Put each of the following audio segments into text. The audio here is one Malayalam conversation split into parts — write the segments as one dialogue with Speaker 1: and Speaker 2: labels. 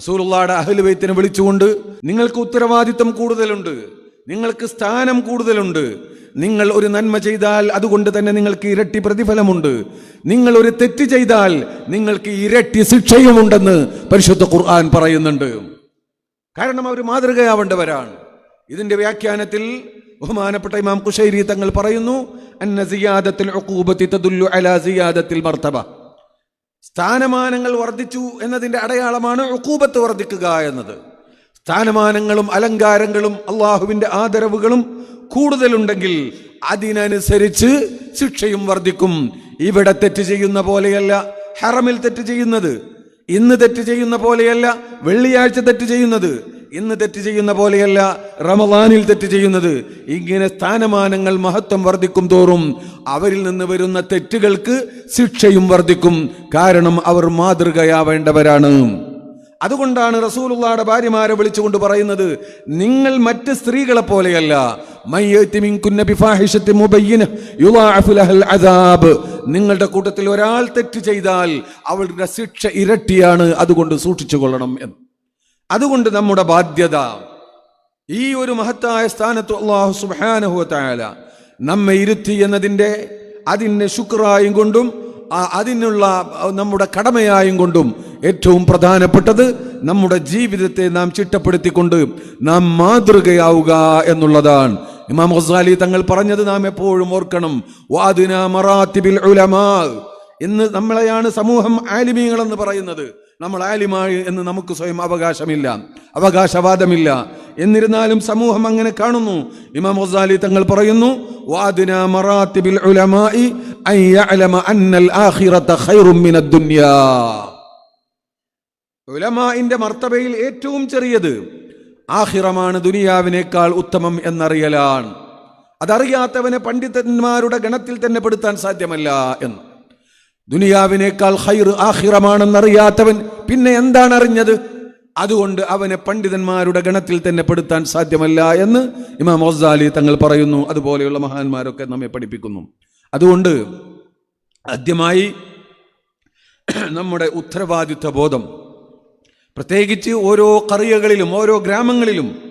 Speaker 1: റസൂലുള്ളാടെ അഹ്ലുബൈത്തിനെ വിളിച്ചുകൊണ്ട് നിങ്ങൾക്ക് ഉത്തരവാദിത്തം കൂടുതലുണ്ട് നിങ്ങൾക്ക് സ്ഥാനം കൂടുതലുണ്ട്. നിങ്ങൾ ഒരു നന്മ ചെയ്താൽ അതുകൊണ്ട് തന്നെ നിങ്ങൾക്ക് ഇരട്ടി പ്രതിഫലമുണ്ട്. നിങ്ങൾ ഒരു തെറ്റ് ചെയ്താൽ നിങ്ങൾക്ക് ഇരട്ടി ശിക്ഷയുമുണ്ടെന്ന് പരിശുദ്ധ ഖുർആൻ പറയുന്നുണ്ട്. കാരണം അവർ മാതൃകയാവേണ്ടവരാണ്. ഇതിന്റെ വ്യാഖ്യാനത്തിൽ ബഹുമാനപ്പെട്ട ഇമാം കുശൈരി തങ്ങൾ പറയുന്നു അന്ന സിയാദത്തിൽ അലാ സിയാദത്തിൽ മർത്തബ. സ്ഥാനമാനങ്ങൾ വർദ്ധിച്ചു എന്നതിന്റെ അടയാളമാണ് ഉക്കൂബത്ത് വർദ്ധിക്കുക എന്നത്. സ്ഥാനമാനങ്ങളും അലങ്കാരങ്ങളും അള്ളാഹുവിന്റെ ആദരവുകളും കൂടുതലുണ്ടെങ്കിൽ അതിനനുസരിച്ച് ശിക്ഷയും വർദ്ധിക്കും. ഇവിടെ തെറ്റ് ചെയ്യുന്ന പോലെയല്ല ഹറമിൽ തെറ്റ് ചെയ്യുന്നത്. ഇന്ന് തെറ്റ് ചെയ്യുന്ന പോലെയല്ല വെള്ളിയാഴ്ച തെറ്റ് ചെയ്യുന്നത്. ഇന്ന് തെറ്റ് ചെയ്യുന്ന പോലെയല്ല റമദാനിൽ തെറ്റ് ചെയ്യുന്നത്. ഇങ്ങനെ സ്ഥാനമാനങ്ങൾ മഹത്വം വർദ്ധിക്കും തോറും അവരിൽ നിന്ന് വരുന്ന തെറ്റുകൾക്ക് ശിക്ഷയും വർദ്ധിക്കും. കാരണം അവർ മാതൃകയാവേണ്ടവരാണ്. അതുകൊണ്ടാണ് റസൂലുള്ളാടെ ഭാര്യമാരെ വിളിച്ചുകൊണ്ട് പറയുന്നത് നിങ്ങൾ മറ്റ് സ്ത്രീകളെ പോലെയല്ല. നിങ്ങളുടെ കൂട്ടത്തിൽ ഒരാൾ തെറ്റ് ചെയ്താൽ അവളുടെ ശിക്ഷ ഇരട്ടിയാണ്. അതുകൊണ്ട് സൂക്ഷിച്ചു കൊള്ളണം എന്ന്. അതുകൊണ്ട് നമ്മുടെ ബാധ്യത ഈ ഒരു മഹത്തായ സ്ഥാനത്ത് അള്ളാഹു സുബ്ഹാനഹു വതആല നമ്മെ ഇരുത്തി എന്നതിന്റെ അതിനെ ശുക്രായും കൊണ്ടും അതിനുള്ള നമ്മുടെ കടമയായും കൊണ്ടും ഏറ്റവും പ്രധാനപ്പെട്ടത് നമ്മുടെ ജീവിതത്തെ നാം ചിട്ടപ്പെടുത്തിക്കൊണ്ട് നാം മാതൃകയാവുക എന്നുള്ളതാണ്. ഇമാം ഗസാലി തങ്ങൾ പറഞ്ഞത് നാം എപ്പോഴും ഓർക്കണം. വാദിന മറാത്തിബിൽ ഉലമാ ഇന്ന് നമ്മളെയാണ് സമൂഹം ആലിമീങ്ങളെന്ന് പറയുന്നത്. നമ്മൾ ആലിമായി എന്ന് നമുക്ക് സ്വയം അവകാശമില്ല അവകാശവാദമില്ല. എന്നിരുന്നാലും സമൂഹം അങ്ങനെ കാണുന്നു. ഇമാം ഗസാലി തങ്ങൾ പറയുന്നു ഉലമാഇന്റെ മർത്തബയിൽ ഏറ്റവും ചെറിയത് ആഹിറമാണ് ദുനിയാവിനേക്കാൾ ഉത്തമം എന്നറിയലാണ്. അതറിയാത്തവനെ പണ്ഡിതന്മാരുടെ ഗണത്തിൽ തന്നെ പെടുത്താൻ സാധ്യമല്ല എന്ന്. ദുനിയാവിനേക്കാൾ ഹൈർ ആഹിറമാണെന്നറിയാത്തവൻ പിന്നെ എന്താണ് അറിഞ്ഞത് അതുകൊണ്ട് അവനെ പണ്ഡിതന്മാരുടെ ഗണത്തിൽ തന്നെ പെടുത്താൻ സാധ്യമല്ല എന്ന് ഇമാം ഒസാലി തങ്ങൾ പറയുന്നു. അതുപോലെയുള്ള മഹാന്മാരൊക്കെ നമ്മെ പഠിപ്പിക്കുന്നു. അതുകൊണ്ട് ആദ്യമായി നമ്മുടെ ഉത്തരവാദിത്വ ബോധം. പ്രത്യേകിച്ച് ഓരോ കറിയകളിലും ഓരോ ഗ്രാമങ്ങളിലും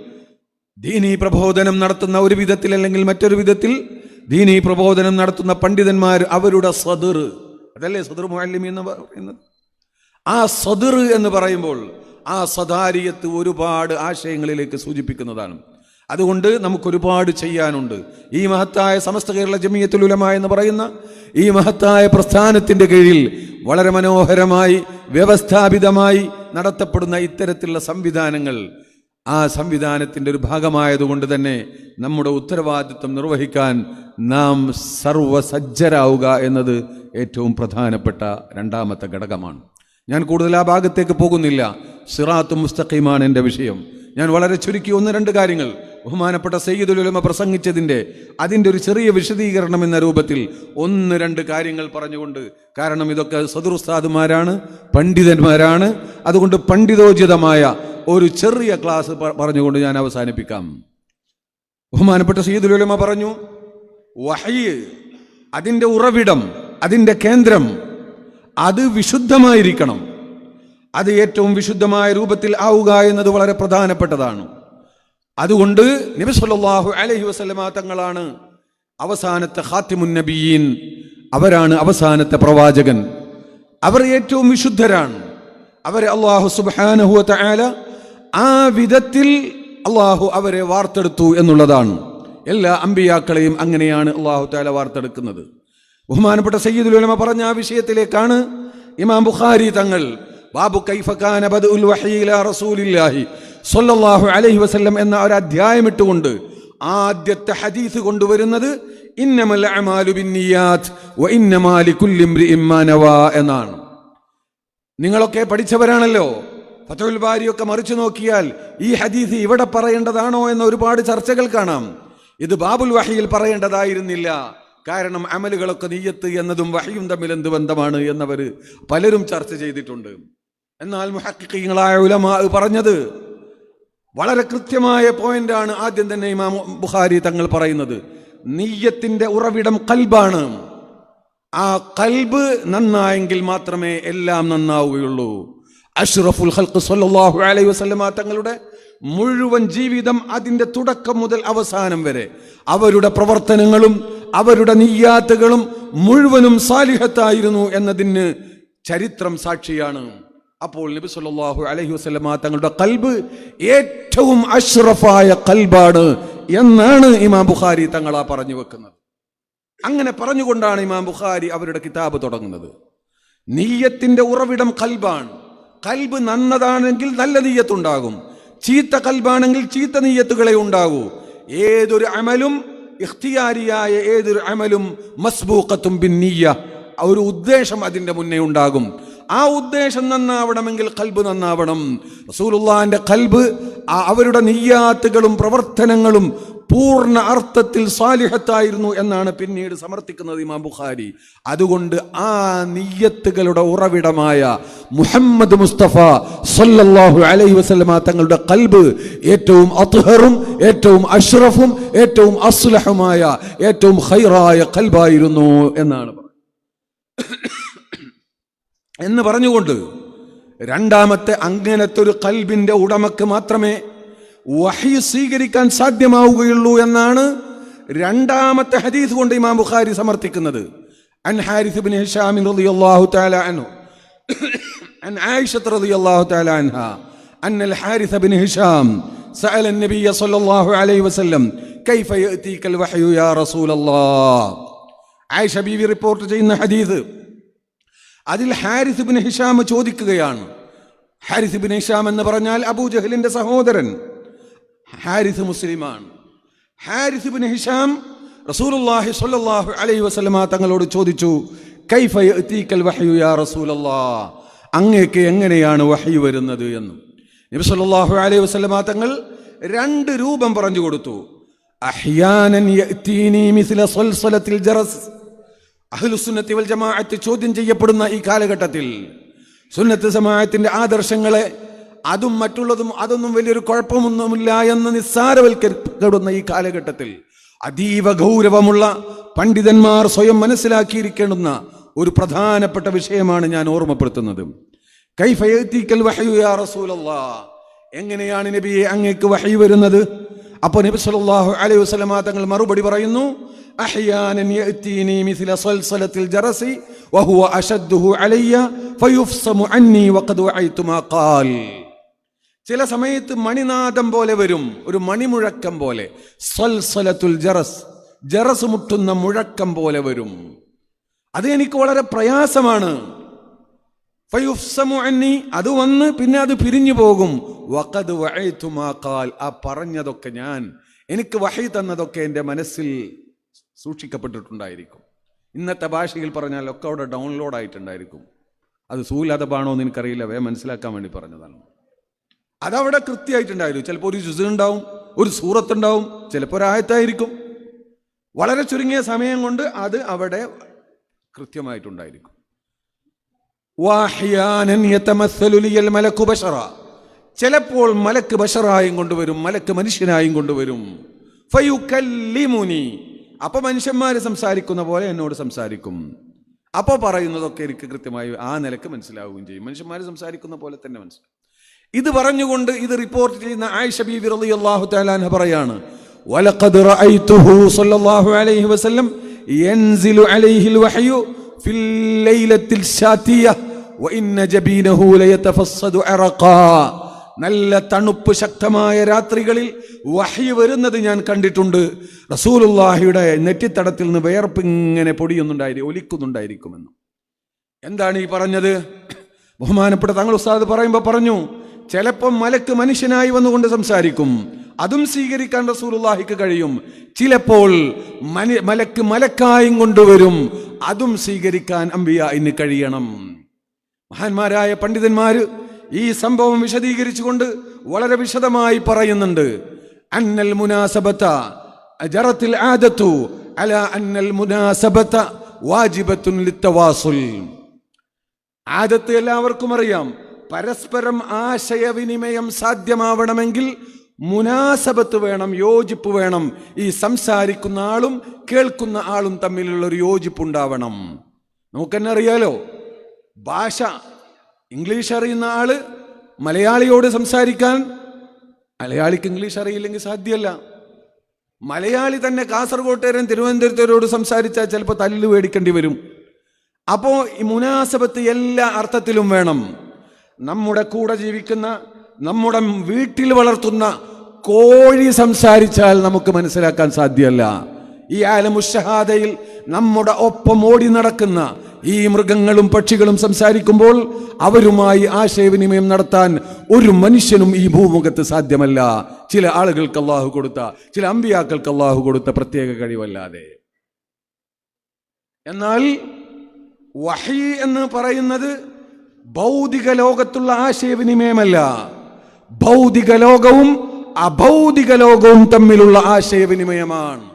Speaker 1: ദീനീ പ്രബോധനം നടത്തുന്ന ഒരു വിധത്തിൽ അല്ലെങ്കിൽ മറ്റൊരു വിധത്തിൽ ദീനീ പ്രബോധനം നടത്തുന്ന പണ്ഡിതന്മാർ അവരുടെ സദർ അതല്ലേ സദർ മുഅല്ലിമി എന്ന് പറയുന്നത് ആ സദർ എന്ന് പറയുമ്പോൾ ആ സദാരിയത്ത് ഒരുപാട് ആശയങ്ങളിലേക്ക് സൂചിപ്പിക്കുന്നതാണ്. അതുകൊണ്ട് നമുക്കൊരുപാട് ചെയ്യാനുണ്ട്. ഈ മഹത്തായ സമസ്ത കേരള ജമിയത്തുൽ ഉലമ എന്ന് പറയുന്ന ഈ മഹത്തായ പ്രസ്ഥാനത്തിന്റെ കീഴിൽ വളരെ മനോഹരമായി വ്യവസ്ഥാപിതമായി നടത്തപ്പെടുന്ന ഇത്തരത്തിലുള്ള സംവിധാനങ്ങൾ ആ സംവിധാനത്തിന്റെ ഒരു ഭാഗമായതുകൊണ്ട് തന്നെ നമ്മുടെ ഉത്തരവാദിത്വം നിർവഹിക്കാൻ നാം സർവസജ്ജരാവുക എന്നത് ഏറ്റവും പ്രധാനപ്പെട്ട രണ്ടാമത്തെ ഘടകമാണ്. ഞാൻ കൂടുതൽ ആ ഭാഗത്തേക്ക് പോകുന്നില്ല. സിറാത്ത് മുസ്തഖീമാണ് എന്റെ വിഷയം. ഞാൻ വളരെ ചുരുക്കി ഒന്ന് രണ്ട് കാര്യങ്ങൾ. ബഹുമാനപ്പെട്ട സയ്യിദുൽ ഉലമ പ്രസംഗിച്ചതിന്റെ അതിന്റെ ഒരു ചെറിയ വിശദീകരണം എന്ന രൂപത്തിൽ ഒന്ന് രണ്ട് കാര്യങ്ങൾ പറഞ്ഞുകൊണ്ട് കാരണം ഇതൊക്കെ സദുർസ്താദുമാരാണ് പണ്ഡിതന്മാരാണ്. അതുകൊണ്ട് പണ്ഡിതോചിതമായ ഒരു ചെറിയ ക്ലാസ് പറഞ്ഞുകൊണ്ട് ഞാൻ അവസാനിപ്പിക്കാം. ബഹുമാനപ്പെട്ട സീദുലുലമ പറഞ്ഞു വഹയ് അതിന്റെ ഉറവിടം അതിന്റെ കേന്ദ്രം അത് വിശുദ്ധമായിരിക്കണം. അത് ഏറ്റവും വിശുദ്ധമായ രൂപത്തിൽ ആവുക എന്നത് വളരെ പ്രധാനപ്പെട്ടതാണ്. അതുകൊണ്ട് നബി സല്ലല്ലാഹു അലൈഹി വസല്ലമ തങ്ങളാണ് അവസാനത്തെ ഖാത്തിമുൻ നബിയീൻ. അവരാണ് അവസാനത്തെ പ്രവാചകൻ. അവർ ഏറ്റവും വിശുദ്ധരാണ്. അവരെ അള്ളാഹു സുബ്ഹാനഹു വ തആല ആ വിധത്തിൽ അള്ളാഹു അവരെ വാർത്തെടുത്തു എന്നുള്ളതാണ്. എല്ലാ അമ്പിയാക്കളെയും അങ്ങനെയാണ് അള്ളാഹു താല വാർത്തെടുക്കുന്നത്. ബഹുമാനപ്പെട്ട സയ്യിദുൽ ഉലമ പറഞ്ഞ ആ വിഷയത്തിലേക്കാണ് ഇമാം ബുഖാരി തങ്ങൾ ബാബു കൈഫക്കാന ബദ്ഉൽ വഹീ ഇലാ റസൂലില്ലാഹി സ്വല്ലല്ലാഹു അലൈഹി വസല്ലം എന്ന ഒരു അധ്യായം ഇട്ടുകൊണ്ട് ആദ്യത്തെ ഹദീസ് കൊണ്ടുവരുന്നത് ഇന്നമൽ അമാലു ബിന്നിയാത്ത് വ എന്നാണ്. നിങ്ങളൊക്കെ പഠിച്ചവരാണല്ലോ. ഫതുൽ ബാരിയൊക്കെ മറിച്ചു നോക്കിയാൽ ഈ ഹദീസ് ഇവിടെ പറയേണ്ടതാണോ എന്ന ഒരുപാട് ചർച്ചകൾ കാണാം. ഇത് ബാബുൽ വഹിയിൽ പറയേണ്ടതായിരുന്നില്ല. കാരണം അമലുകളൊക്കെ നീയത്ത് എന്നതും വഹിയും തമ്മിൽ എന്ത് ബന്ധമാണ് എന്നവർ പലരും ചർച്ച ചെയ്തിട്ടുണ്ട്. എന്നാൽ മുഹക്കിങ്ങളായ ഉലമാ പറഞ്ഞത് വളരെ കൃത്യമായ പോയിന്റാണ് ആദ്യം തന്നെ ഇമാം ബുഖാരി തങ്ങൾ പറയുന്നത്. നീയത്തിന്റെ ഉറവിടം കൽബാണ്. ആ കൽബ് നന്നായെങ്കിൽ മാത്രമേ എല്ലാം നന്നാവുകയുള്ളൂ. അഷ്റഫുൽ ഖൽഖ് സല്ലല്ലാഹു അലൈഹി വസല്ലമ തങ്ങളുടെ മുഴുവൻ ജീവിതം അതിന്റെ തുടക്കം മുതൽ അവസാനം വരെ അവരുടെ പ്രവർത്തനങ്ങളും അവരുടെ നീയാത്തുകളും മുഴുവനും സാലിഹത്തായിരുന്നു എന്നതിന് ചരിത്രം സാക്ഷിയാണ്. അപ്പോൾ നബി സല്ലല്ലാഹു അലഹി വസ്ലമ തങ്ങളുടെ കൽബ് ഏറ്റവും അഷ്റഫായ കൽബാണ് എന്നാണ് ഇമാം ബുഖാരി തങ്ങളാ പറഞ്ഞു വെക്കുന്നത്. അങ്ങനെ പറഞ്ഞുകൊണ്ടാണ് ഇമാം ബുഖാരി അവരുടെ കിതാബ് തുടങ്ങുന്നത്. നീയത്തിന്റെ ഉറവിടം കൽബാണ്. കൽബ് നന്നതാണെങ്കിൽ നല്ല നീയത്തുണ്ടാകും. ചീത്ത കൽബാണെങ്കിൽ ചീത്ത നീയത്തുകളെ ഉണ്ടാകൂ. ഏതൊരു അമലും ഇഖ്തിയാരിയായ ഏതൊരു അമലും മസ്ബൂക്കത്തും പിന്നീയ ഒരു ഉദ്ദേശം അതിന്റെ മുന്നേ ഉണ്ടാകും. ആ ഉദ്ദേശം നന്നാവണമെങ്കിൽ കൽബ് നന്നാവണം. റസൂലുള്ളാന്റെ കൽബ് അവരുടെ നീയാത്തുകളും പ്രവർത്തനങ്ങളും പൂർണ അർത്ഥത്തിൽ സാലിഹത്തായിരുന്നു എന്നാണ് പിന്നീട് സമർത്ഥിക്കുന്നത് ഇമാം ബുഖാരി. അതുകൊണ്ട് ആ നീയത്തുകളുടെ ഉറവിടമായ മുഹമ്മദ് മുസ്തഫ സല്ലല്ലാഹു അലൈഹി വസല്ലമ തങ്ങളുടെ കൽബ് ഏറ്റവും അത്ഹറും ഏറ്റവും അഷ്റഫും ഏറ്റവും അസ്ലഹുമായ ഏറ്റവും ഹൈറായ കൽബായിരുന്നു എന്നാണ് എന്ന് പറഞ്ഞുകൊണ്ട് രണ്ടാമത്തെ അങ്ങനത്തെ ഒരു കൽബിന്റെ ഉടമക്ക് മാത്രമേ വഹി സ്വീകരിക്കാൻ സാധ്യമാവുകയുള്ളൂ എന്നാണ് രണ്ടാമത്തെ ഹദീസ് കൊണ്ട് ഇമാം ബുഖാരി സമർത്ഥിക്കുന്നത് അൻ ഹാരിസ് ബിൻ ഹിഷാമിൻ റളിയല്ലാഹു തആല അൻഹു عن عائشة رضي الله تعالى عنها أن الحارث بن هشام سأل النبي صلى الله عليه وسلم كيف يأتيك الوحي يا رسول الله عائشة بيبي റിപ്പോർട്ട് ചെയ്യുന്ന ഹദീസ് അതിൽ ഹാരിസ് ബിൻ ഹിഷാം ചോദിക്കുകയാണ് ഹാരിസ് ബിൻ ഹിഷാം എന്ന് പറഞ്ഞാൽ അബൂജഹലിന്റെ സഹോദരൻ ഹാരിസ് മുസ്ലിമാണ്. ഹാരിസ് ബിൻ ഹിഷാം റസൂലുള്ളാഹി സ്വല്ലല്ലാഹു അലൈഹി വസല്ലമ തങ്ങളോട് ചോദിച്ചു കൈഫ യഅതീകൽ വഹ്യു യാ റസൂലല്ലാഹ് അങ്ങേക്ക് എങ്ങനെയാണ് വഹ്യു വരുന്നത് എന്ന്? നബി സല്ലല്ലാഹു അലൈഹി വസല്ലമ തങ്ങൾ രണ്ട് രൂപം പറഞ്ഞു കൊടുത്തു. അഹ്യാനൻ യഅതീനി മിസ്ല സൽസലത്തിൽ ജറസ്. അഹ്ലുസുന്നത്തി വൽ ജമാഅത്ത് ചോദ്യം ചെയ്യപ്പെടുന്ന ഈ കാലഘട്ടത്തിൽ സുന്നത്ത് ജമാഅത്തിന്റെ ആദർശങ്ങളെ അതും മറ്റുള്ളതും അതൊന്നും വലിയൊരു കുഴപ്പമൊന്നുമില്ല എന്ന് നിസ്സാരവൽക്കരിക്കപ്പെടുന്ന ഈ കാലഘട്ടത്തിൽ അതീവ ഗൗരവമുള്ള പണ്ഡിതന്മാർ സ്വയം മനസ്സിലാക്കിയിരിക്കേണ്ടുന്ന ഒരു പ്രധാനപ്പെട്ട വിഷയമാണ് ഞാൻ ഓർമ്മപ്പെടുത്തുന്നത്. കൈഫയത്തിക്കൽ എങ്ങനെയാണ് നബിയെ അങ്ങേക്ക് വഹി വരുന്നത്? അപ്പോൾ നബി സല്ലല്ലാഹു അലൈഹി വസല്ലമ തങ്ങൾ മറുപടി പറയുന്നു അഹ്യാനൻ സൽസലത്തിൽ ജറസി വഹുവ അലയ്യ ഫയുഫ്സമു അന്നി വഖദ് മാ ഖാൽ. ചില സമയത്ത് മണിനാദം പോലെ വരും ഒരു മണിമുഴക്കം പോലെ. സൽസലത്തുൽ ജറസ് ജറസ് മുട്ടുന്ന മുഴക്കം പോലെ വരും. അത് എനിക്ക് വളരെ പ്രയാസമാണ്. അത് വന്ന് പിന്നെ അത് പിരിഞ്ഞു പോകും. വഖദ് വഅയ്തു മാ ഖാൽ ആ പറഞ്ഞതൊക്കെ ഞാൻ എനിക്ക് വഹി തന്നതൊക്കെ എന്റെ മനസ്സിൽ സൂക്ഷിക്കപ്പെട്ടിട്ടുണ്ടായിരിക്കും. ഇന്നത്തെ ഭാഷയിൽ പറഞ്ഞാൽ ഒക്കെ അവിടെ ഡൗൺലോഡ് ആയിട്ടുണ്ടായിരിക്കും. അത് സൂലതപാണോ എന്ന് എനിക്കറിയില്ല വേ മനസ്സിലാക്കാൻ വേണ്ടി പറഞ്ഞതാണ്. അതവിടെ കൃത്യമായിട്ടുണ്ടായിരിക്കും ചിലപ്പോൾ ഒരു ജുസ് ഉണ്ടാവും ഒരു സൂറത്തുണ്ടാവും ചിലപ്പോൾ ഒരായത്തായിരിക്കും വളരെ ചുരുങ്ങിയ സമയം കൊണ്ട് അത് അവിടെ കൃത്യമായിട്ടുണ്ടായിരിക്കും. ചിലപ്പോൾ മലക്ക് ബഷറായും കൊണ്ടുവരും മലക്ക് മനുഷ്യനായും കൊണ്ടുവരും. അപ്പൊ മനുഷ്യന്മാര് സംസാരിക്കുന്ന പോലെ എന്നോട് സംസാരിക്കും. അപ്പോൾ പറയുന്നതൊക്കെ എനിക്ക് കൃത്യമായി ആ നിലയ്ക്ക് മനസ്സിലാവുകയും ചെയ്യും. മനുഷ്യന്മാർ സംസാരിക്കുന്ന പോലെ തന്നെ മനസ്സിലാവും. ഇത് പറഞ്ഞുകൊണ്ട് ഇത് റിപ്പോർട്ട് ചെയ്യുന്ന ആയിഷ ബി റളിയല്ലാഹു അള്ളാഹു അൻഹ പറയാണ് നല്ല തണുപ്പ് ശക്തമായ രാത്രികളിൽ വഹി വരുന്നത് ഞാൻ കണ്ടിട്ടുണ്ട്. റസൂലുല്ലാഹിയുടെ നെറ്റിത്തടത്തിൽ നിന്ന് വേർപ്പ് ഇങ്ങനെ പൊടിയൊന്നുണ്ടായിരിക്കും ഒലിക്കുന്നുണ്ടായിരിക്കുമെന്ന്. എന്താണ് ഈ പറഞ്ഞത്? ബഹുമാനപ്പെട്ട തങ്ങൾ ഉസ്താദ് പറയുമ്പോൾ പറഞ്ഞു ചിലപ്പം മലക്ക് മനുഷ്യനായി വന്നുകൊണ്ട് സംസാരിക്കും. അതും സ്വീകരിക്കാൻ റസൂലുള്ളാഹിക്ക് കഴിയും. ചിലപ്പോൾ മലക്ക് മലക്കായും കൊണ്ടുവരും. അതും സ്വീകരിക്കാൻ അമ്പിയ ഇന്ന് കഴിയണം. മഹാന്മാരായ പണ്ഡിതന്മാര് ഈ സംഭവം വിശദീകരിച്ചുകൊണ്ട് വളരെ വിശദമായി പറയുന്നുണ്ട്. അന്നൽ മുനാസബത്ത ജറത്തിൽ ആദത്തു അല അന്നൽ മുനാസബത്ത വാജിബത്തുൻ ലിത്തവാസുൽ. ആദത്ത് എല്ലാവർക്കും അറിയാം. പരസ്പരം ആശയവിനിമയം സാധ്യമാവണമെങ്കിൽ മുനാസബത്ത് വേണം യോജിപ്പ് വേണം. ഈ സംസാരിക്കുന്ന ആളും കേൾക്കുന്ന ആളും തമ്മിലുള്ള ഒരു യോജിപ്പുണ്ടാവണം. നമുക്കെന്നെ അറിയാലോ ഭാഷ ഇംഗ്ലീഷ് അറിയുന്ന ആൾ മലയാളിയോട് സംസാരിക്കാൻ മലയാളിക്ക് ഇംഗ്ലീഷ് അറിയില്ലെങ്കിൽ സാധ്യമല്ല മലയാളി തന്നെ കാസർഗോട്ടുകാരൻ തിരുവനന്തപുരത്തോരോട് സംസാരിച്ചാൽ ചിലപ്പോൾ തല്ല് മേടിക്കേണ്ടി വരും. അപ്പോൾ ഈ മുനാസബത്ത് എല്ലാ അർത്ഥത്തിലും വേണം. നമ്മുടെ കൂടെ ജീവിക്കുന്ന നമ്മുടെ വീട്ടിൽ വളർത്തുന്ന കോഴി സംസാരിച്ചാൽ നമുക്ക് മനസ്സിലാക്കാൻ സാധ്യമല്ല. ഈ ആലമുഷഹാദയിൽ നമ്മുടെ ഒപ്പം ഓടി നടക്കുന്ന ഈ മൃഗങ്ങളും പക്ഷികളും സംസാരിക്കുമ്പോൾ അവരുമായി ആശയവിനിമയം നടത്താൻ ഒരു മനുഷ്യനും ഈ ഭൂമുഖത്ത് സാധ്യമല്ല. ചില ആളുകൾക്ക് അള്ളാഹു കൊടുത്ത ചില അമ്പിയാക്കൾക്ക് അള്ളാഹു കൊടുത്ത പ്രത്യേക കഴിവല്ലാതെ. എന്നാൽ വഹി എന്ന് പറയുന്നത് ഭൗതിക ലോകത്തുള്ള ആശയവിനിമയമല്ല. ഭൗതിക ലോകവും അഭൗതിക ലോകവും തമ്മിലുള്ള ആശയവിനിമയമാണ്.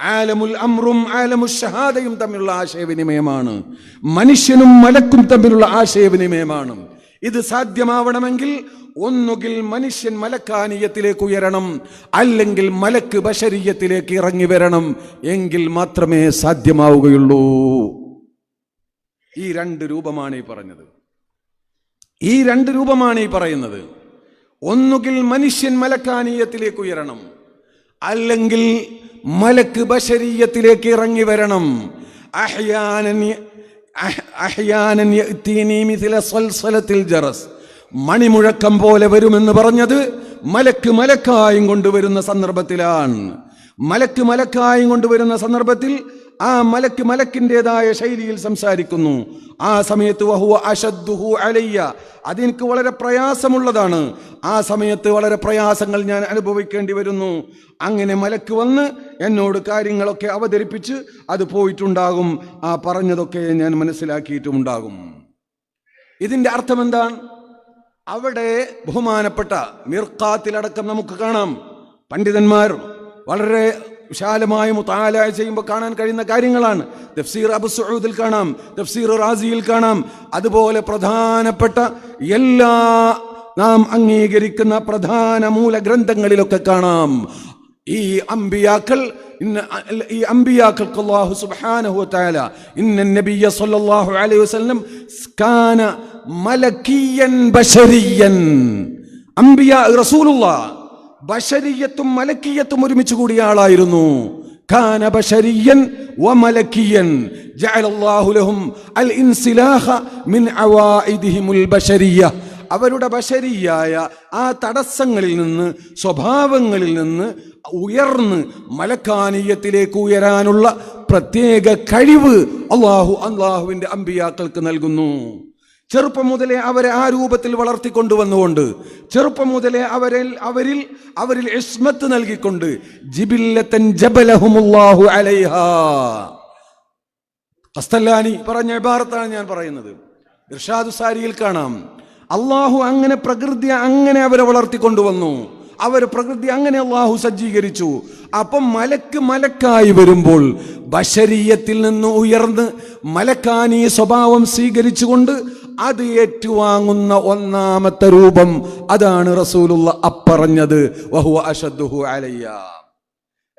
Speaker 1: ആലമുൽ അമ്രും ആലമുൽ ഷഹാദയും തമ്മിലുള്ള ആശയവിനിമയമാണ്. മനുഷ്യനും മലക്കും തമ്മിലുള്ള ആശയവിനിമയമാണ്. ഇത് സാധ്യമാവണമെങ്കിൽ ഒന്നുകിൽ മനുഷ്യൻ മലക്കാനീയത്തിലേക്ക് ഉയരണം അല്ലെങ്കിൽ മലക്ക് ബഷരീയത്തിലേക്ക് ഇറങ്ങി വരണം എങ്കിൽ മാത്രമേ സാധ്യമാവുകയുള്ളൂ. ഈ രണ്ട് രൂപമാണ് ഈ പറഞ്ഞത്. ഈ രണ്ട് രൂപമാണ് ഈ പറയുന്നത്. ഒന്നുകിൽ മനുഷ്യൻ മലക്കാനീയത്തിലേക്ക് ഉയരണം അല്ലെങ്കിൽ മലക്ക് ബശരീയത്തിലേക്ക് ഇറങ്ങി വരണം. ജറസ്. മണിമുഴക്കം പോലെ വരുമെന്ന് പറഞ്ഞത് മലക്ക് മലക്കായും കൊണ്ടുവരുന്ന സന്ദർഭത്തിലാണ്. മലക്ക് മലക്കായും കൊണ്ടുവരുന്ന സന്ദർഭത്തിൽ ആ മലക്ക് മലക്കിന്റെതായ ശൈലിയിൽ സംസാരിക്കുന്നു. ആ സമയത്ത് വഹുവ അശദ്ദുഹു അലയ്യ. അതെനിക്ക് വളരെ പ്രയാസമുള്ളതാണ്. ആ സമയത്ത് വളരെ പ്രയാസങ്ങൾ ഞാൻ അനുഭവിക്കേണ്ടി വരുന്നു. അങ്ങനെ മലക്ക് വന്ന് എന്നോട് കാര്യങ്ങളൊക്കെ അവതരിപ്പിച്ച് അത് പോയിട്ടുണ്ടാകും. ആ പറഞ്ഞതൊക്കെ ഞാൻ മനസ്സിലാക്കിയിട്ടുമുണ്ടാകും. ഇതിന്റെ അർത്ഥം എന്താണ് അവിടെ ബഹുമാനപ്പെട്ട മിർക്കാത്തിലടക്കം നമുക്ക് കാണാം. പണ്ഡിതന്മാർ വളരെ വിശാലമായ മുത്താല ചെയ്യുമ്പോൾ കാണാൻ കഴിയുന്ന കാര്യങ്ങളാണ്. തഫ്സീർ അബു സുഹൂദിൽ കാണാം തഫ്സീർ റാസിയിൽ കാണാം. അതുപോലെ പ്രധാനപ്പെട്ട എല്ലാ നാം അംഗീകരിക്കുന്ന പ്രധാന മൂലഗ്രന്ഥങ്ങളിലൊക്കെ കാണാം. ഈ അമ്പിയാക്കൾ ഈ അമ്പിയാക്കൾക്ക് അള്ളാഹു സുബ്ഹാനഹു വതആല ഇന്ന നബിയ സല്ലല്ലാഹു അലൈഹി വസല്ലം കാന അമ്പിയ റസൂലുള്ളാഹ് ബശരിയത്തും മലക്കിയത്തും ഒരുമിച്ച് കൂടിയ ആളായിരുന്നു. അവരുടെ ബശരിയായ ആ തടസ്സങ്ങളിൽ നിന്ന് സ്വഭാവങ്ങളിൽ നിന്ന് ഉയർന്ന് മലക്കാനീയത്തിലേക്ക് ഉയരാനുള്ള പ്രത്യേക കഴിവ് അള്ളാഹു അള്ളാഹുവിന്റെ അമ്പിയാക്കൾക്ക് നൽകുന്നു. ചെറുപ്പം മുതലേ അവരെ ആ രൂപത്തിൽ വളർത്തിക്കൊണ്ടുവന്നുകൊണ്ട് ചെറുപ്പം മുതലേ അവരിൽ അവരിൽ അവരിൽ ഇസ്മത്ത് നൽകിക്കൊണ്ട് ജിബില്ലത്തൻ ജബലഹുമുല്ലാഹു അലൈഹാ. അസ്തല്ലാനി പറഞ്ഞ ഇബാറത്താണ് ഞാൻ പറയുന്നത്. ഇർഷാദു സാരിയിൽ കാണാം. അള്ളാഹു അങ്ങനെ പ്രകൃതി അങ്ങനെ അവരെ വളർത്തിക്കൊണ്ടുവന്നു. അവർ പ്രകൃതി അങ്ങനെ അള്ളാഹു സജ്ജീകരിച്ചു. അപ്പം മലക്ക് മലക്കായി വരുമ്പോൾ ബശരീയത്തിൽ നിന്ന് ഉയർന്ന് മലക്കാനീ സ്വഭാവം സ്വീകരിച്ചുകൊണ്ട് അത് ഏറ്റുവാങ്ങുന്ന ഒന്നാമത്തെ രൂപം അതാണ് റസൂലുള്ള അപ്പറഞ്ഞത്. വഹുവ അലയ്യ.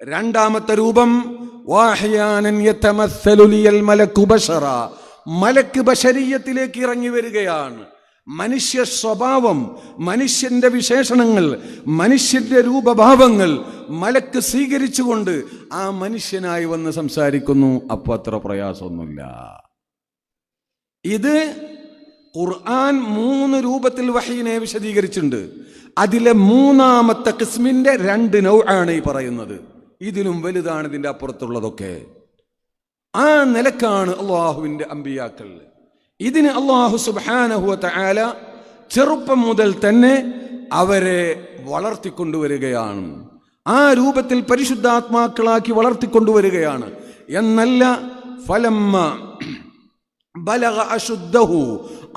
Speaker 1: രണ്ടാമത്തെ രൂപം മലക്ക് ബഷരീയത്തിലേക്ക് ഇറങ്ങി വരികയാണ്. മനുഷ്യ സ്വഭാവം മനുഷ്യന്റെ വിശേഷണങ്ങൾ മനുഷ്യന്റെ രൂപഭാവങ്ങൾ മലക്ക് സ്വീകരിച്ചുകൊണ്ട് ആ മനുഷ്യനായി വന്ന് സംസാരിക്കുന്നു. അപ്പോൾ അത്ര പ്രയാസമൊന്നുമില്ല. ഇത് ഖുർആൻ മൂന്ന് രൂപത്തിൽ വഹീനെ വിശദീകരിച്ചിട്ടുണ്ട്. അതിലെ മൂന്നാമത്തെ കിസ്മിന്റെ രണ്ട് നൗ ആണ് ഈ പറയുന്നത്. ഇതിലും വലുതാണ് ഇതിന്റെ അപ്പുറത്തുള്ളതൊക്കെ. ആ നിലക്കാണ് അള്ളാഹുവിന്റെ അമ്പിയാക്കൾ. ഇതിന് അള്ളാഹു സുബാനഹുവ ആല ചെറുപ്പം മുതൽ തന്നെ അവരെ വളർത്തിക്കൊണ്ടുവരികയാണ്. ആ രൂപത്തിൽ പരിശുദ്ധാത്മാക്കളാക്കി വളർത്തിക്കൊണ്ടുവരികയാണ്. എന്നല്ല ഫലമ്മ ബലഗ അശുദ്ധഹു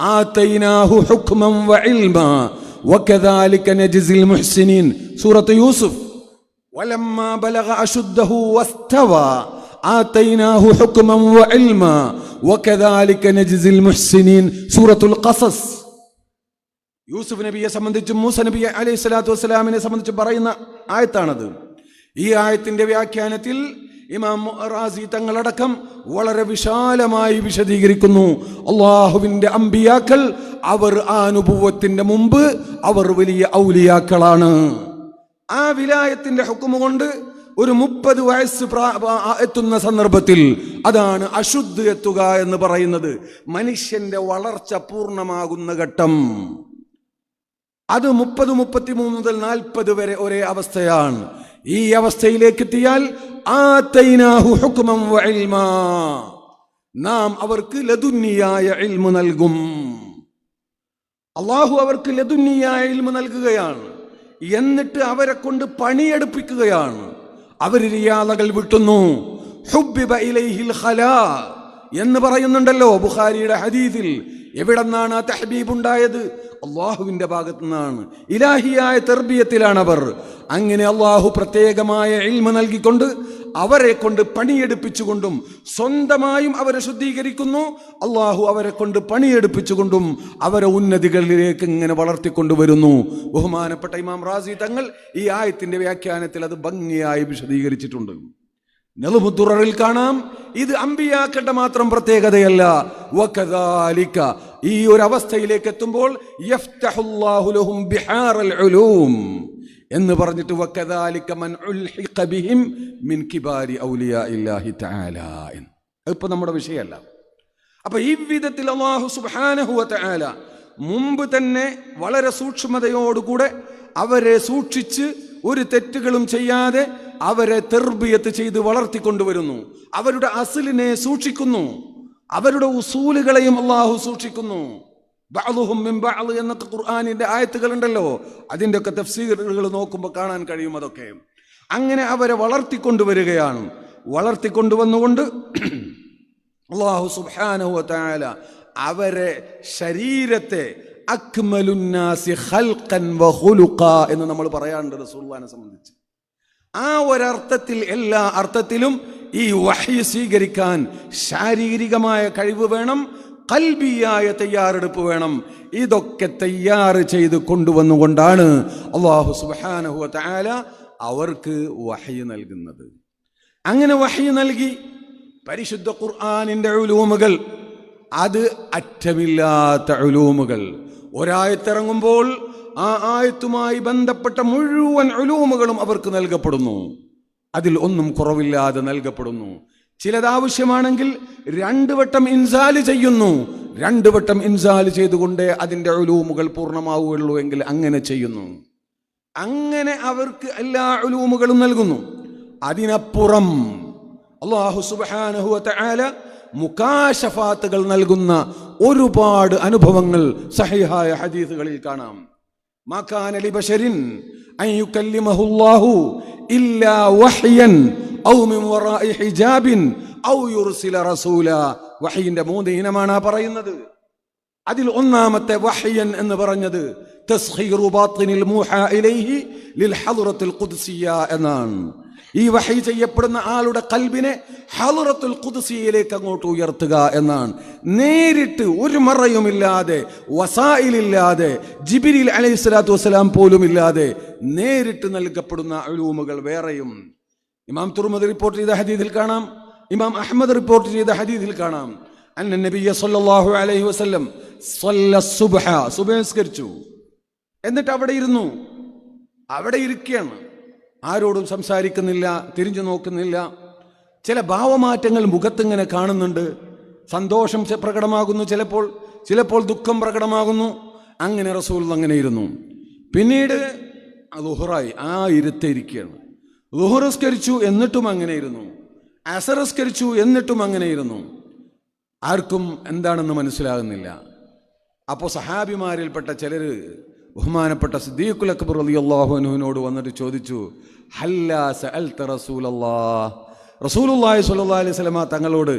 Speaker 1: ആതൈനാഹു ഹുക്മം വഇൽമ വകദാലിക നജ്സിൽ മുഹ്സിനീൻ സൂറത്തു യൂസുഫ്. വലമ്മ ബലഗ അശുദ്ധഹു വസ്തവ ആതൈനാഹു ഹുക്മം വഇൽമ വകദാലിക നജ്സിൽ മുഹ്സിനീൻ സൂറത്തുൽ ഖസസ്. യൂസുഫ് നബിയെ സംബന്ധിച്ച് മൂസ നബി അലൈഹി സ്വലാത്തു വസ്സലാമിനെ സംബന്ധിച്ച് പറയുന്ന ആയത്താണത്. ഈ ആയത്തിന്റെ വ്യാഖ്യാനത്തിൽ ഇമാം റാസി തങ്ങളടക്കം വളരെ വിശാലമായി വിശദീകരിക്കുന്നു. അള്ളാഹുവിന്റെ അമ്പിയാക്കൾ അവർ ആ അനുഭവത്തിന്റെ മുമ്പ് അവർ വലിയ ഔലിയാക്കളാണ്. ആ വിലായത്തിന്റെ ഹുക്കുമ കൊണ്ട് ഒരു മുപ്പത് വയസ്സ് എത്തുന്ന സന്ദർഭത്തിൽ അതാണ് അശുദ്ധ എത്തുക എന്ന് പറയുന്നത്. മനുഷ്യന്റെ വളർച്ച പൂർണമാകുന്ന ഘട്ടം. അത് മുപ്പത് മുപ്പത്തിമൂന്ന് മുതൽ നാൽപ്പത് വരെ ഒരേ അവസ്ഥയാണ്. ഈ അവസ്ഥയിലേക്ക് എത്തിയാൽ. നാം അവർക്ക് ലതുന്നിയായ ഇൽമു നൽകും. അള്ളാഹു അവർക്ക് ലതുന്നിയായ ഇൽമു നൽകുകയാണ്. എന്നിട്ട് അവരെ കൊണ്ട് പണിയെടുപ്പിക്കുകയാണ്. അവർ റിയാദകൾ വിട്ടുന്നു. ഇലൈഹിൽ ഖലാ എന്ന് പറയുന്നുണ്ടല്ലോ ബുഖാരിയുടെ ഹദീസിൽ. എവിടെന്നാണ് ആ തെഹബീബ് ഉണ്ടായത് അള്ളാഹുവിന്റെ ഭാഗത്തു നിന്നാണ് ഇലാഹിയായ തെർബിയത്തിലാണ് അവർ അങ്ങനെ അള്ളാഹു പ്രത്യേകമായ ഇൽമ നൽകിക്കൊണ്ട് അവരെ കൊണ്ട് പണിയെടുപ്പിച്ചുകൊണ്ടും സ്വന്തമായും അവരെ ശുദ്ധീകരിക്കുന്നു. അള്ളാഹു അവരെ കൊണ്ട് പണിയെടുപ്പിച്ചുകൊണ്ടും അവരെ ഉന്നതികളിലേക്ക് ഇങ്ങനെ വളർത്തിക്കൊണ്ടുവരുന്നു. ബഹുമാനപ്പെട്ട ഇമാം റാസി തങ്ങൾ ഈ ആയത്തിന്റെ വ്യാഖ്യാനത്തിൽ അത് ഭംഗിയായി വിശദീകരിച്ചിട്ടുണ്ട്. നെളുമുത്തുററിൽ കാണാം. ഇത് അമ്പിയാക്കട്ടെ മാത്രം പ്രത്യേകതയല്ല. ഈ ഒരു അവസ്ഥയിലേക്ക് എത്തുമ്പോൾ എന്ന് പറഞ്ഞിട്ട് ഇപ്പൊ നമ്മുടെ വിഷയമല്ല. അപ്പൊ ഈ വിധത്തിൽ മുമ്പ് തന്നെ വളരെ സൂക്ഷ്മതയോടുകൂടെ അവരെ സൂക്ഷിച്ച് ഒരു തെറ്റുകളും ചെയ്യാതെ അവരെ തെർബിയത്ത് ചെയ്ത് വളർത്തിക്കൊണ്ടുവരുന്നു. അവരുടെ അസിലിനെ സൂക്ഷിക്കുന്നു. അവരുടെ ഉസൂലുകളെയും അള്ളാഹു സൂക്ഷിക്കുന്നു. എന്നൊക്കെ ഖുർആാനിന്റെ ആയത്തുകൾ ഉണ്ടല്ലോ അതിന്റെ ഒക്കെ തഫ്സീറുകൾ നോക്കുമ്പോൾ കാണാൻ കഴിയും അതൊക്കെ. അങ്ങനെ അവരെ വളർത്തിക്കൊണ്ടുവരികയാണ്. വളർത്തിക്കൊണ്ടുവന്നുകൊണ്ട് അള്ളാഹു വതആല അവരെ ശരീരത്തെ എന്ന് നമ്മൾ പറയാറുണ്ട് റസൂലുള്ളാഹിനെ സംബന്ധിച്ച്. ആ ഒരർത്ഥത്തിൽ എല്ലാ അർത്ഥത്തിലും ഈ വഹി സ്വീകരിക്കാൻ ശാരീരികമായ കഴിവ് വേണം കൽബിയായ തയ്യാറെടുപ്പ് വേണം. ഇതൊക്കെ തയ്യാർ ചെയ്ത് കൊണ്ടുവന്നുകൊണ്ടാണ് അള്ളാഹു സുബ്ഹാനഹു താല അവർക്ക് വഹി നൽകുന്നത്. അങ്ങനെ വഹി നൽകി പരിശുദ്ധ ഖുർആാനിന്റെ ഉലൂമുകൾ അത് അറ്റമില്ലാത്ത ഉലൂമുകൾ. ഒരായത്തിറങ്ങുമ്പോൾ ആ ആയത്തുമായി ബന്ധപ്പെട്ട മുഴുവൻ ഉലൂമുകളും അവർക്ക് നൽകപ്പെടുന്നു. അതിൽ ഒന്നും കുറവില്ലാതെ നൽകപ്പെടുന്നു. ചിലത് ആവശ്യമാണെങ്കിൽ രണ്ടു വട്ടം ഇൻസാൽ ചെയ്യുന്നു. രണ്ടു വട്ടം ഇൻസാൽ ചെയ്തുകൊണ്ടേ അതിന്റെ ഒലൂമുകൾ പൂർണമാവുകയുള്ളൂ എങ്കിൽ അങ്ങനെ ചെയ്യുന്നു. അങ്ങനെ അവർക്ക് എല്ലാ ഒലൂമുകളും നൽകുന്നു. അതിനപ്പുറം അള്ളാഹു സുബ്ഹാനഹു വതആല മുകാശഫാത്തുകൾ നൽകുന്ന ഒരുപാട് അനുഭവങ്ങൾ സഹിഹായ ഹദീസുകളിൽ കാണാം. മാക്കാനലി ബഷരിൻ അല്ലാഹു ഇല്ലാ വഹ്യൻ ഔ മിൻ വറാഇ ഹിജാബിൻ ഔ യുർസില റസൂല. വഹയിന്റെ മൂന്ന് ഇനമാണ് ആ പറയുന്നത്. അതിൽ ഒന്നാമത്തെ വഹയൻ എന്ന് പറഞ്ഞത് തസ്ഖീറു ബാത്തിനിൽ മൂഹാ ഇലൈഹി ലിൽ ഹദ്റത്തുൽ ഖുദ്സിയ എന്നാണ്. ഈ വഹി ചെയ്യപ്പെടുന്ന ആളുടെ കൽബിനെ ഹലുറത്തുൽ കുതിസിയിലേക്ക് അങ്ങോട്ട് ഉയർത്തുക എന്നാണ്. നേരിട്ട് ഒരു മറയുമില്ലാതെ വസായിലില്ലാതെ ജിബിരിൽ അലൈഹി സ്വലാത്തു വസ്സലാം പോലും ഇല്ലാതെ നേരിട്ട് നൽകപ്പെടുന്ന അഴൂമുകൾ വേറെയും. ഇമാം തുർമദ് റിപ്പോർട്ട് ചെയ്ത ഹദീദിൽ കാണാം. ഇമാം അഹമ്മദ് റിപ്പോർട്ട് ചെയ്ത ഹദീദിൽ കാണാം. അന്ന നബിയ സല്ലല്ലാഹു അലൈഹി വസല്ലം സല്ല സുബ്ഹ സുബഹസ്കരിച്ചു എന്നിട്ട് അവിടെ ഇരുന്നു. അവിടെ ഇരിക്കുകയാണ്. ആരോടും സംസാരിക്കുന്നില്ല തിരിഞ്ഞു നോക്കുന്നില്ല. ചില ഭാവമാറ്റങ്ങൾ മുഖത്തിങ്ങനെ കാണുന്നുണ്ട്. സന്തോഷം പ്രകടമാകുന്നു ചിലപ്പോൾ ചിലപ്പോൾ ദുഃഖം പ്രകടമാകുന്നു. അങ്ങനെ റസൂൽ അങ്ങനെ ഇരുന്നു. പിന്നീട് ലുഹറായി ആ ഇരുത്തിരിക്കുകയാണ് ദുഹറസ്കരിച്ചു എന്നിട്ടും അങ്ങനെ ഇരുന്നു. അസറസ്കരിച്ചു എന്നിട്ടും അങ്ങനെ ഇരുന്നു. ആർക്കും എന്താണെന്ന് മനസ്സിലാകുന്നില്ല. അപ്പോൾ സഹാബിമാരിൽപ്പെട്ട ചിലർ ബഹുമാനപ്പെട്ട സിദ്ദീഖുൽ അക്ബർ റളിയല്ലാഹു അള്ളാഹുനുവിനോട് വന്നിട്ട് ചോദിച്ചു റസൂലുല്ലാഹി? സ്വല്ലല്ലാഹി അലൈഹി വസല്ലമ തങ്ങളോട്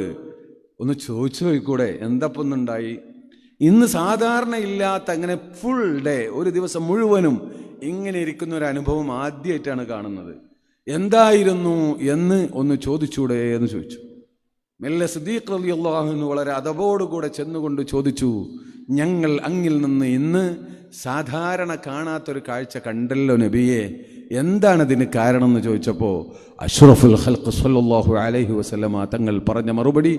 Speaker 1: ഒന്ന് ചോദിച്ചു നോക്കൂടെ എന്തപ്പൊന്നുണ്ടായി ഇന്ന് സാധാരണ ഇല്ലാത്ത അങ്ങനെ ഫുൾ ഡേ ഒരു ദിവസം മുഴുവനും ഇങ്ങനെ ഇരിക്കുന്ന ഒരു അനുഭവം ആദ്യമായിട്ടാണ് കാണുന്നത്. എന്തായിരുന്നു എന്ന് ഒന്ന് ചോദിച്ചൂടെ എന്ന് ചോദിച്ചു. മെല്ലെ സിദ്ദീഖ് റളിയല്ലാഹു വളരെ അതവോടുകൂടെ ചെന്നുകൊണ്ട് ചോദിച്ചു ഞങ്ങൾ അങ്ങിൽ നിന്ന് ഇന്ന് സാധാരണ കാണാത്തൊരു കാഴ്ച കണ്ടല്ലോ നബിയെ. എന്താണതിന് കാരണം എന്ന് ചോദിച്ചപ്പോൾ അഷ്റഫുൽ ഹൽക്ക് സല്ലാഹു അലൈഹി വസ്ലമ തങ്ങൾ പറഞ്ഞ മറുപടി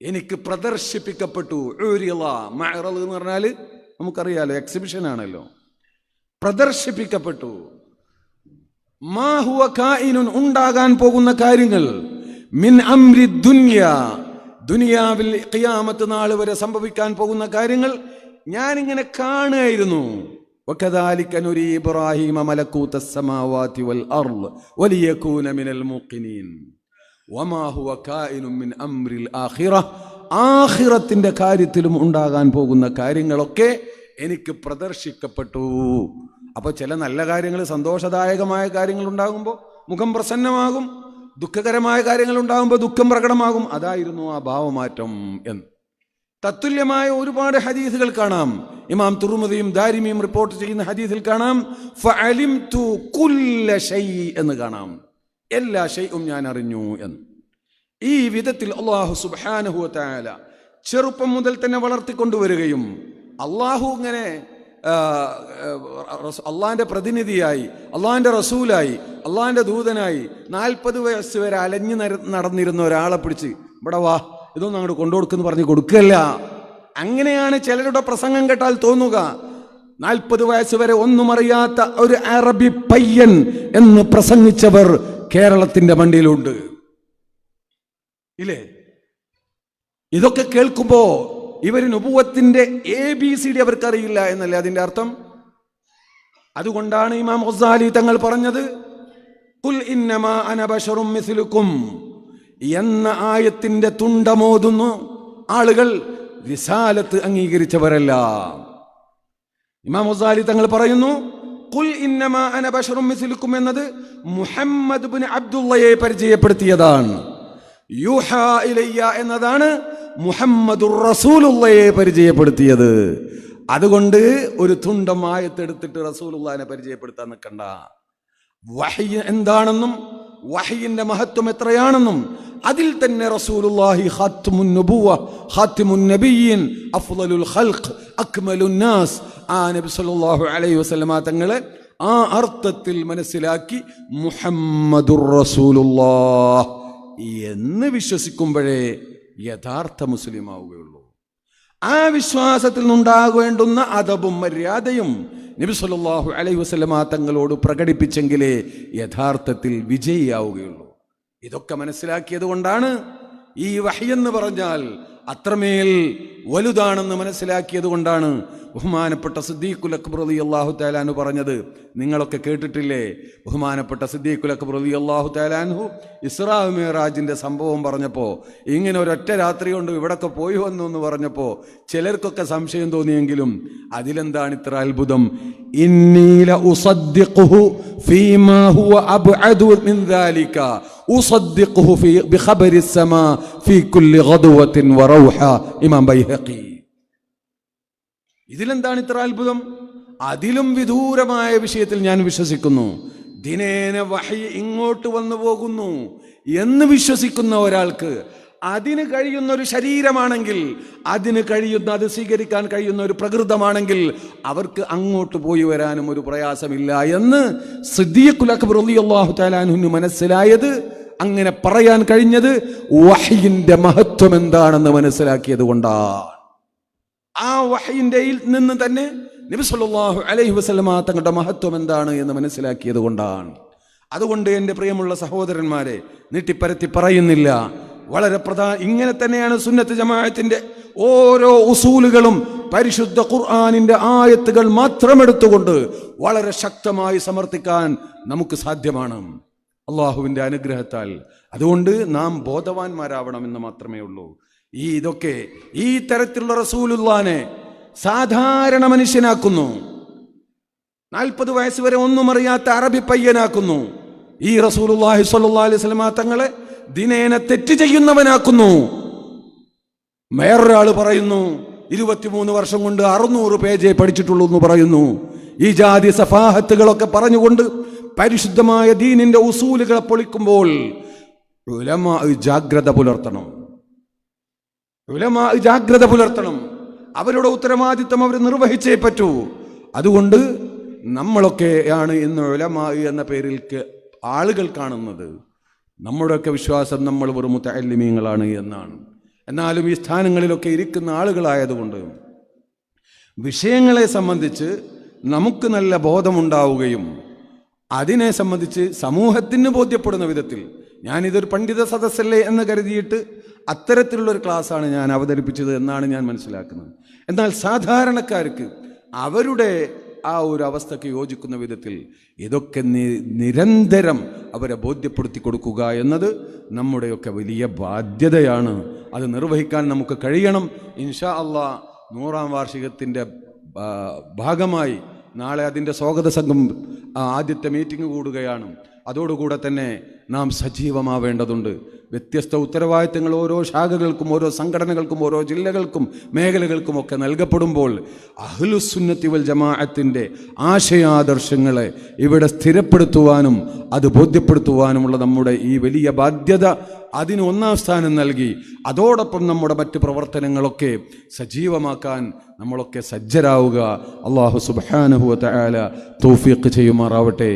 Speaker 1: എനിക്ക് പ്രദർശിപ്പിക്കപ്പെട്ടു എന്ന് പറഞ്ഞാൽ നമുക്കറിയാലോ എക്സിബിഷൻ ആണല്ലോ. പ്രദർശിപ്പിക്കപ്പെട്ടു. മാഹുവ ഉണ്ടാകാൻ പോകുന്ന കാര്യങ്ങൾ മിൻ അംരി ദുനിയ ദുനിയാവിൽ കിയാമത്ത് നാൾ വരെ സംഭവിക്കാൻ പോകുന്ന കാര്യങ്ങൾ ഞാനിങ്ങനെ കാണുകയായിരുന്നു. ഇബ്രാഹിമ വൽ മിൻ കാര്യത്തിലും ഉണ്ടാകാൻ പോകുന്ന കാര്യങ്ങളൊക്കെ എനിക്ക് പ്രദർശിക്കപ്പെട്ടു. അപ്പോൾ ചില നല്ല കാര്യങ്ങൾ സന്തോഷദായകമായ കാര്യങ്ങൾ ഉണ്ടാകുമ്പോൾ മുഖം പ്രസന്നമാകും. ദുഃഖകരമായ കാര്യങ്ങൾ ഉണ്ടാകുമ്പോൾ ദുഃഖം പ്രകടമാകും. അതായിരുന്നു ആ ഭാവമാറ്റം എന്ന്. തത്തുല്യമായ ഒരുപാട് ഹദീസുകൾ കാണാം. ഇമാം തുറുമതിയും ദാരിമിയും റിപ്പോർട്ട് ചെയ്യുന്ന ഹദീസിൽ കാണാം. കുല്ല എന്ന് കാണാം. എല്ലാ ഷൈയും ഞാൻ അറിഞ്ഞു എന്ന്. ഈ വിധത്തിൽ അള്ളാഹു സുബ്ഹാനഹു തആല ചെറുപ്പം മുതൽ തന്നെ വളർത്തിക്കൊണ്ടുവരികയും അള്ളാഹു ഇങ്ങനെ അള്ളാഹിന്റെ പ്രതിനിധിയായി അള്ളാഹിന്റെ റസൂലായി അള്ളാഹിന്റെ ദൂതനായി നാൽപ്പത് വയസ്സ് വരെ അലഞ്ഞു നര- നടന്നിരുന്ന ഒരാളെ പിടിച്ച് ഇവിടെ വാ ഇതൊന്നും അങ്ങോട്ട് കൊണ്ടുകൊടുക്കുന്നു പറഞ്ഞ് കൊടുക്കല്ല അങ്ങനെയാണ് ചിലരുടെ പ്രസംഗം കേട്ടാൽ തോന്നുക. നാൽപ്പത് വയസ്സ് വരെ ഒന്നും അറിയാത്ത ഒരു അറബി പയ്യൻ എന്ന് പ്രസംഗിച്ചവർ കേരളത്തിന്റെ മണ്ടിയിലുണ്ട്. ഇല്ലേ? ഇതൊക്കെ കേൾക്കുമ്പോ ഇവർ നുപുവത്തിന്റെ എ ബി സി ഡി അവർക്കറിയില്ല എന്നല്ലേ അതിന്റെ അർത്ഥം? അതുകൊണ്ടാണ് ഇമാം ഹുസാലി തങ്ങൾ പറഞ്ഞത് കുൽ ഇന്നമാ എന്ന ആയത്തിന്റെ തുണ്ടമോതുന്നു ആളുകൾ വിശാലത്ത് അംഗീകരിച്ചവരല്ല. ഇമാം ഹുസാലി തങ്ങൾ പറയുന്നു കുൽ ഇന്നമാ അന ബശറും മിസ്ലുക്കും എന്നത് മുഹമ്മദ് ബിൻ അബ്ദുള്ളയെ പരിചയപ്പെടുത്തിയതാണ്. യൂഹ ഇലയ്യ എന്നതാണ് മുഹമ്മദുർ റസൂലുള്ളയെ പരിചയപ്പെടുത്തിയത്. അതുകൊണ്ട് ഒരു തുണ്ടം ആയത്തെടുത്തിട്ട് റസൂലുള്ളാനെ പരിചയപ്പെടുത്താൻ നിൽക്കണ്ട. വഹി എന്താണെന്നും വഹയിന്റെ മഹത്വം എത്രയാണെന്നും അതിൽ തന്നെ റസൂലുള്ളാഹി ഖാത്തിമുൻ നുബുവ ഖാത്തിമുൻ നബിയിൻ അഫ്ളലുൽ ഖൽഖ് അക്മലുൻ നാസ്. ആ നബി സല്ലല്ലാഹു അലൈഹി വസല്ലമ തങ്ങളെ ആ അർത്ഥത്തിൽ മനസ്സിലാക്കി മുഹമ്മദുർ റസൂലുള്ളാഹ് എന്ന് വിശ്വസിക്കുമ്പോഴേ യഥാർത്ഥ മുസ്ലിം ആവുകയുള്ളൂ ആ വിശ്വാസത്തിൽ നിന്നുണ്ടാകേണ്ടുന്ന അദബും മര്യാദയും നബി സല്ലല്ലാഹു അലൈഹി വസല്ലമ തങ്ങളോട് പ്രകടിപ്പിച്ചെങ്കിലേ യഥാർത്ഥത്തിൽ വിജയിയാവുകയുള്ളൂ. ഇതൊക്കെ മനസ്സിലാക്കിയത് കൊണ്ടാണ് ഈ വഹയെന്ന് പറഞ്ഞാൽ അത്രമേൽ വലുതാണെന്ന് മനസ്സിലാക്കിയത് കൊണ്ടാണ് ബഹുമാനപ്പെട്ട സിദ്ദീഖുൽ അക്ബർ അലി അള്ളാഹു താലാനു പറഞ്ഞത് നിങ്ങളൊക്കെ കേട്ടിട്ടില്ലേ ബഹുമാനപ്പെട്ട സിദ്ദീഖുൽ അക്ബർ അലി അള്ളാഹു താലാൻഹു ഇസ്രാ മേറാജിന്റെ സംഭവം പറഞ്ഞപ്പോൾ ഇങ്ങനെ ഒരൊറ്റ രാത്രി കൊണ്ട് ഇവിടൊക്കെ പോയി വന്നു എന്ന് പറഞ്ഞപ്പോൾ ചിലർക്കൊക്കെ സംശയം തോന്നിയെങ്കിലും അതിലെന്താണ് ഇത്ര അത്ഭുതം ഇന്നീല ഉസദ്ദിഖുഹു ഫീമാ ഹുവ അബ്അദു മിൻ ذلك أصدقه في بخبر السماء في كل غدوة وروحة ഇമാം ബൈഹഖി ഇതിലെന്താണ് ഇത്ര അത്ഭുതം? അതിലും വിദൂരമായ വിഷയത്തിൽ ഞാൻ വിശ്വസിക്കുന്നു. ദിനേന വഹി ഇങ്ങോട്ട് വന്നു പോകുന്നു എന്ന് വിശ്വസിക്കുന്ന ഒരാൾക്ക് അതിന് കഴിയുന്ന ഒരു ശരീരമാണെങ്കിൽ അതിന് കഴിയുന്ന അത് സ്വീകരിക്കാൻ കഴിയുന്ന ഒരു പ്രകൃതമാണെങ്കിൽ അവർക്ക് അങ്ങോട്ട് പോയി വരാനും ഒരു പ്രയാസമില്ല എന്ന് സിദ്ദീഖുൽ അക്ബർ തആലാഹുവിന് മനസ്സിലായത് അങ്ങനെ പറയാൻ കഴിഞ്ഞത് വഹയിന്റെ മഹത്വം എന്താണെന്ന് മനസ്സിലാക്കിയത് കൊണ്ടാണ്. ആ വഹയിന്റെ നിന്ന് തന്നെ നബി സല്ലല്ലാഹു അലൈഹി വസല്ലമ തങ്ങളുടെ മഹത്വം എന്താണ് എന്ന് മനസ്സിലാക്കിയത് കൊണ്ടാണ്. അതുകൊണ്ട് എന്റെ പ്രിയമുള്ള സഹോദരന്മാരെ നീട്ടിപ്പരത്തി പറയുന്നില്ല. വളരെ പ്രധാന ഇങ്ങനെ തന്നെയാണ് സുന്നത്ത് ജമാഅത്തിന്റെ ഓരോ ഉസൂലുകളും പരിശുദ്ധ ഖുർആാനിന്റെ ആയത്തുകൾ മാത്രമെടുത്തുകൊണ്ട് വളരെ ശക്തമായി സമർത്ഥിക്കാൻ നമുക്ക് സാധ്യമാണ്. അള്ളാഹുവിന്റെ അനുഗ്രഹത്താൽ. അതുകൊണ്ട് നാം ബോധവാന്മാരാവണമെന്ന് മാത്രമേ ഉള്ളൂ. ഈ ഇതൊക്കെ ഈ തരത്തിലുള്ള റസൂലുല്ലാനെ സാധാരണ മനുഷ്യനാക്കുന്നു. നാൽപ്പത് വയസ്സ് വരെ ഒന്നും അറിയാത്ത അറബി പയ്യനാക്കുന്നു. ഈ റസൂലുള്ളാഹി സ്വല്ലല്ലാഹി അലൈഹി തങ്ങളെ ദിനേന തെറ്റ് ചെയ്യുന്നവനാക്കുന്നു. വേറൊരാൾ പറയുന്നു ഇരുപത്തിമൂന്ന് വർഷം കൊണ്ട് അറുന്നൂറ് പേജേ പഠിച്ചിട്ടുള്ളൂ എന്ന് പറയുന്നു. ഈ ജാതി സഫാഹത്തുകളൊക്കെ പറഞ്ഞുകൊണ്ട് പരിശുദ്ധമായ ദീനിന്റെ ഉസൂലുകളെ പൊളിക്കുമ്പോൾ ജാഗ്രത പുലർത്തണം. ജാഗ്രത പുലർത്തണം. അവരുടെ ഉത്തരവാദിത്തം അവർ നിർവഹിച്ചേ പറ്റൂ. അതുകൊണ്ട് നമ്മളൊക്കെയാണ് ഇന്ന് ഒലമായി എന്ന പേരിൽ ആളുകൾ കാണുന്നത്. നമ്മുടെയൊക്കെ വിശ്വാസം നമ്മൾ വെറും മുത്തല്ലിമീങ്ങളാണ് എന്നാണ്. എന്നാലും ഈ സ്ഥാനങ്ങളിലൊക്കെ ഇരിക്കുന്ന ആളുകളായതുകൊണ്ട് വിഷയങ്ങളെ സംബന്ധിച്ച് നമുക്ക് നല്ല ബോധമുണ്ടാവുകയും അതിനെ സംബന്ധിച്ച് സമൂഹത്തിന് ബോധ്യപ്പെടുന്ന വിധത്തിൽ ഞാനിതൊരു പണ്ഡിത സദസ്സല്ലേ എന്ന് കരുതിയിട്ട് അത്തരത്തിലുള്ളൊരു ക്ലാസ്സാണ് ഞാൻ അവതരിപ്പിച്ചത് എന്നാണ് ഞാൻ മനസ്സിലാക്കുന്നത്. എന്നാൽ സാധാരണക്കാർക്ക് അവരുടെ ആ ഒരു അവസ്ഥയ്ക്ക് യോജിക്കുന്ന വിധത്തിൽ ഇതൊക്കെ നിരന്തരം അവരെ ബോധ്യപ്പെടുത്തി കൊടുക്കുക എന്നത് നമ്മുടെയൊക്കെ വലിയ ബാധ്യതയാണ്. അത് നിർവഹിക്കാൻ നമുക്ക് കഴിയണം. ഇൻഷാ അള്ളാ നൂറാം വാർഷികത്തിന്റെ ഭാഗമായി നാളെ അതിന്റെ സ്വാഗത സംഘം ആദ്യത്തെ മീറ്റിംഗ് കൂടുകയാണ്. അതോടുകൂടെ തന്നെ നാം സജീവമാവേണ്ടതുണ്ട്. വ്യത്യസ്ത ഉത്തരവാദിത്തങ്ങൾ ഓരോ ശാഖകൾക്കും ഓരോ സംഘടനകൾക്കും ഓരോ ജില്ലകൾക്കും മേഖലകൾക്കും ഒക്കെ നൽകപ്പെടുമ്പോൾ അഹ്ലുസുന്നത്തി വൽ ജമാഅത്തിന്റെ ആശയാദർശങ്ങളെ ഇവിടെ സ്ഥിരപ്പെടുത്തുവാനും അത് ബോധ്യപ്പെടുത്തുവാനുമുള്ള നമ്മുടെ ഈ വലിയ ബാധ്യത അതിന് ഒന്നാം സ്ഥാനം നൽകി അതോടൊപ്പം നമ്മുടെ മറ്റ് പ്രവർത്തനങ്ങളൊക്കെ സജീവമാക്കാൻ നമ്മളൊക്കെ സജ്ജരാവുക. അള്ളാഹു സുബാനുഹുവ തആല തൗഫീഖ് ചെയ്യുമാറാവട്ടെ.